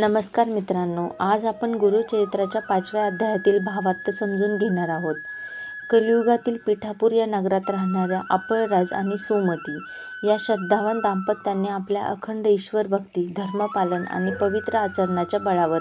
नमस्कार मित्रांनो आज आपण गुरुचरित्राच्या पाचव्या अध्यायातील भावार्थ समजून घेणार आहोत. कलियुगातील पिठापूर या नगरात राहणाऱ्या अपळराज आणि सुमती या श्रद्धावान दाम्पत्याने आपल्या अखंड ईश्वर भक्ती धर्मपालन आणि पवित्र आचरणाच्या बळावर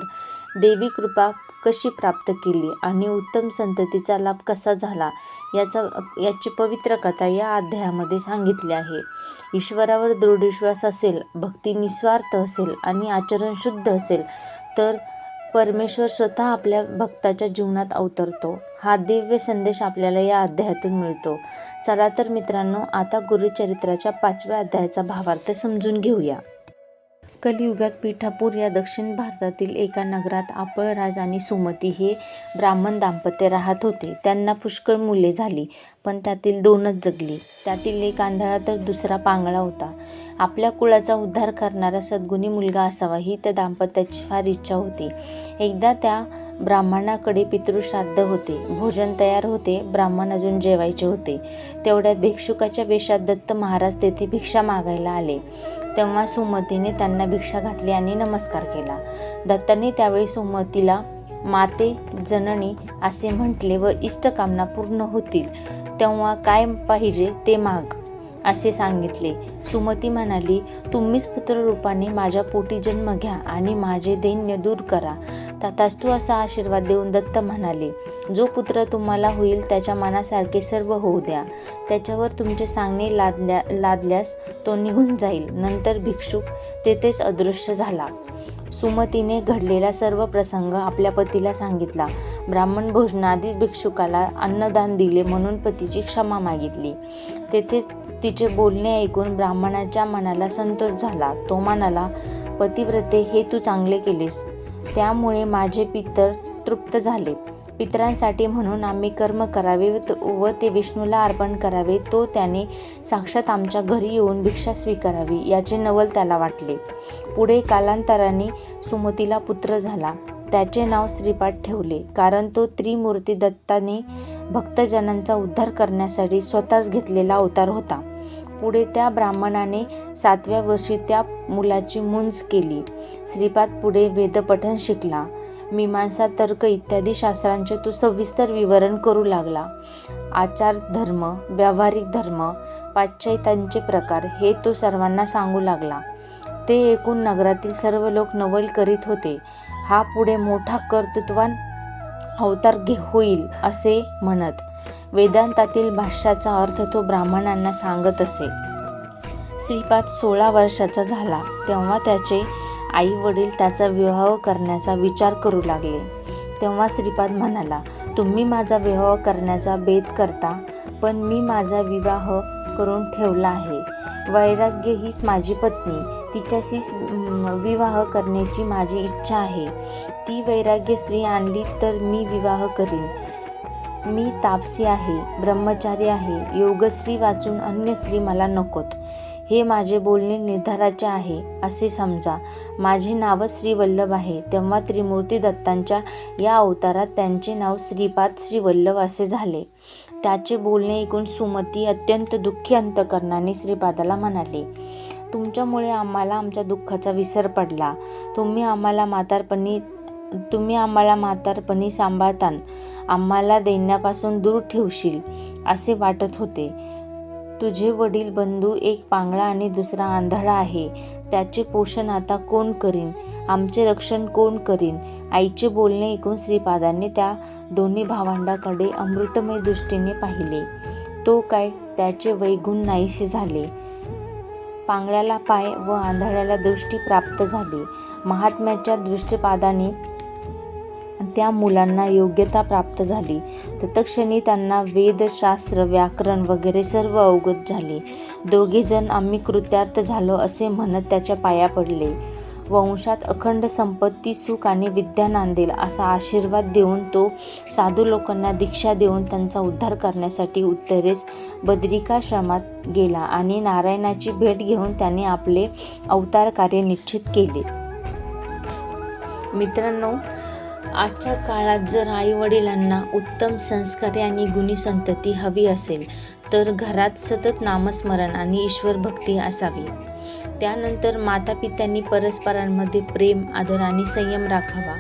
देवी कृपा कशी प्राप्त केली आणि उत्तम संततीचा लाभ कसा झाला याचा याची पवित्र कथा या अध्यायामध्ये सांगितली आहे. ईश्वरावर दृढ विश्वास असेल भक्ती निस्वार्थ असेल आणि आचरण शुद्ध असेल तर परमेश्वर स्वतः आपल्या भक्ताच्या जीवनात अवतरतो. हा दिव्य संदेश आपल्याला या अध्यायातून मिळतो. चला तर मित्रांनो आता गुरुचरित्राच्या पाचव्या अध्यायाचा भावार्थ समजून घेऊया. कलियुगात पिठापूर या दक्षिण भारतातील एका नगरात आपळराज आणि सुमती हे ब्राह्मण दाम्पत्य राहत होते. त्यांना पुष्कळ मुले झाली पण त्यातील दोनच जगली. त्यातील एक आंधळा तर दुसरा पांगळा होता. आपल्या कुळाचा उद्धार करणारा सद्गुणी मुलगा असावा ही त्या दाम्पत्याची फार इच्छा होती. एकदा त्या ब्राह्मणाकडे पितृश्राद्ध होते. भोजन तयार होते. ब्राह्मण अजून जेवायचे होते. तेवढ्यात भिक्षुकाच्या वेशात दत्त महाराज तेथे भिक्षा मागायला आले. तेव्हा सुमतीने त्यांना भिक्षा घातली आणि नमस्कार केला. दत्ताने त्यावेळी सुमतीला माते जननी असे म्हटले व इष्टकामना पूर्ण होतील तेव्हा काय पाहिजे ते माग असे सांगितले. सुमती म्हणाली तुम्हीच पुत्ररूपाने माझ्या पोटी जन्म घ्या आणि माझे दैन्य दूर करा. तथास्तू असा आशीर्वाद देऊन दत्त म्हणाले जो पुत्र तुम्हाला होईल त्याच्या मनासारखे सर्व होऊ द्या. त्याच्यावर तुमचे सांगणे लादल्या लादल्यास तो निघून जाईल. नंतर भिक्षुक तेथेच अदृश्य झाला. सुमतीने घडलेला सर्व प्रसंग आपल्या पतीला सांगितला. ब्राह्मण भोजनाआधीच भिक्षुकाला अन्नदान दिले म्हणून पतीची क्षमा मागितली. तेथेच तिचे बोलणे ऐकून ब्राह्मणाच्या मनाला संतोष झाला. तो म्हणाला पतिव्रते हे तू चांगले केलेस. त्यामुळे माझे पितर तृप्त झाले. पितरांसाठी म्हणून आम्ही कर्म करावे व व ते विष्णूला अर्पण करावे तो त्याने साक्षात आमच्या घरी येऊन भिक्षा स्वीकारावी याचे नवल त्याला वाटले. पुढे कालांतराने सुमतीला पुत्र झाला. त्याचे नाव श्रीपाद ठेवले कारण तो त्रिमूर्ती दत्ताने भक्तजनांचा उद्धार करण्यासाठी स्वतःच घेतलेला अवतार होता. पुढे त्या ब्राह्मणाने सातव्या वर्षी त्या मुलाची मुंज केली. श्रीपाद पुढे वेदपठण शिकला. मीमांसा तर्क इत्यादी शास्त्रांचे तो सविस्तर विवरण करू लागला. आचार धर्म व्यावहारिक धर्म पाश्चात्यांचे प्रकार हे तो सर्वांना सांगू लागला. ते एकूण नगरातील सर्व लोक नवल करीत होते. हा पुढे मोठा कर्तृत्वान अवतार घे होईल असे म्हणत वेदांतातील भाष्याचा अर्थ तो ब्राह्मणांना सांगत असे. श्रीपाद सोळा वर्षाचा झाला तेव्हा त्याचे आई वडील त्याचा विवाह करण्याचा विचार करू लागले. तेव्हा श्रीपाद म्हणाला तुम्ही माझा विवाह करण्याचा बेत करता पण मी माझा विवाह करून ठेवला आहे. वैराग्य हीच माझी पत्नी तिच्याशीच विवाह करण्याची माझी इच्छा आहे. ती वैराग्य स्त्री आणली तर मी विवाह करीन. मी तापसी आहे ब्रह्मचारी आहे योगश्री वाचून अन्य स्त्री मला नकोत. हे माझे बोलणे निर्धाराचे आहे असे समजा. माझे नाव श्रीवल्लभ आहे तेव्हा त्रिमूर्ती दत्तांच्या या अवतारात त्यांचे नाव श्रीपाद श्रीवल्लभ असे झाले. त्याचे बोलणे ऐकून सुमती अत्यंत दुःखी अंतकरणाने श्रीपादाला म्हणाले तुमच्यामुळे आम्हाला आमच्या दुःखाचा विसर पडला. तुम्ही आम्हाला म्हातारपणी तुम्ही आम्हाला म्हातारपणी सांभाळतान. आम्हाला दैन्यापासून दूर ठेवशील असे वाटत होते. तुझे वडील बंधू एक पांगळा आणि दुसरा आंधळा आहे. त्याचे पोषण आता कोण करीन? आमचे रक्षण कोण करीन? आईचे बोलणे ऐकून श्रीपादांनी त्या दोन्ही भावंडाकडे अमृतमय दृष्टीने पाहिले. तो काय? त्याचे वैगुण नाहीसे झाले. पांगळ्याला पाय व आंधळ्याला दृष्टी प्राप्त झाली. महात्म्याच्या दृष्टीपादाने त्या मुलांना योग्यता प्राप्त झाली. तत्क्षणी त्यांना वेदशास्त्र व्याकरण वगैरे सर्व अवगत झाले. दोघेजण आम्ही कृत्यार्थ झालो असे म्हणत त्याच्या पाया पडले. वंशात अखंड संपत्ती सुख आणि विद्या नांदेल असा आशीर्वाद देऊन तो साधू लोकांना दीक्षा देऊन त्यांचा उद्धार करण्यासाठी उत्तरेस बद्रिकाश्रमात गेला आणि नारायणाची भेट घेऊन त्याने आपले अवतार कार्य निश्चित केले. मित्रांनो आजच्या काळात जर आई वडिलांना उत्तम संस्कारी आणि गुणी संतती हवी असेल तर घरात सतत नामस्मरण आणि ईश्वर भक्ती असावी. त्यानंतर मातापित्यांनी परस्परांमध्ये प्रेम आदर आणि संयम राखावा.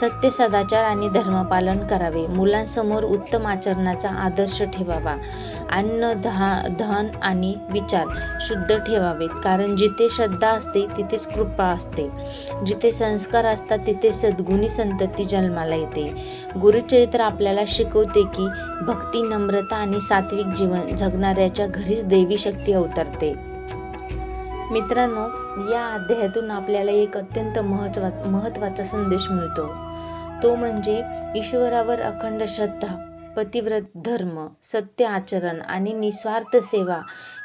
सत्य सदाचार आणि धर्मपालन करावे. मुलांसमोर उत्तम आचरणाचा आदर्श ठेवावा. अन्न धा धन आणि विचार शुद्ध ठेवावेत. कारण जिथे श्रद्धा असते तिथेच कृपा असते. जिथे संस्कार असतात तिथे सद्गुणी संतती जन्माला येते. गुरुचरित्र आपल्याला शिकवते की भक्ती नम्रता आणि सात्विक जीवन जगणाऱ्याच्या घरीच देवी शक्ती अवतरते. मित्रांनो या अध्यायातून आपल्याला एक अत्यंत महत्वा महत्त्वाचा संदेश मिळतो. तो म्हणजे ईश्वरावर अखंड श्रद्धा पतिव्रत धर्म सत्य आचरण आणि निस्वार्थ सेवा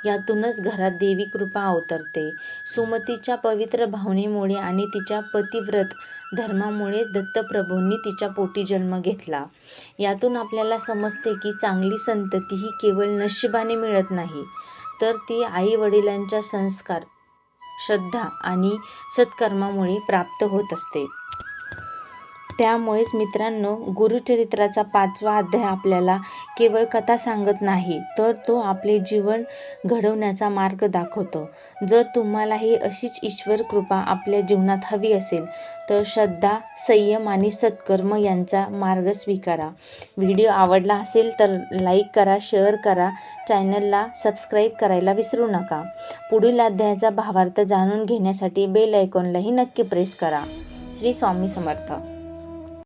यातूनच घरात देवी कृपा अवतरते. सुमतीच्या पवित्र भावनेमुळे आणि तिच्या पतिव्रत धर्मामुळे दत्तप्रभूंनी तिच्या पोटी जन्म घेतला. यातून आपल्याला समजते की चांगली संतती ही केवळ नशिबाने मिळत नाही तर ती आई वडिलांच्या संस्कार श्रद्धा आणि सत्कर्मामुळे प्राप्त होत असते. त्यामुळेच मित्रांनो गुरुचरित्राचा पाचवा अध्याय आपल्याला केवळ कथा सांगत नाही तर तो आपले जीवन घडवण्याचा मार्ग दाखवतो. जर तुम्हालाही अशीच ईश्वर कृपा आपल्या जीवनात हवी असेल तर श्रद्धा संयम आणि सत्कर्म यांचा मार्ग स्वीकारा. व्हिडिओ आवडला असेल तर लाईक करा शेअर करा चॅनलला सबस्क्राईब करायला विसरू नका. पुढील अध्यायाचा भावार्थ जाणून घेण्यासाठी बेल आयकॉनलाही नक्की प्रेस करा. श्री स्वामी समर्थ.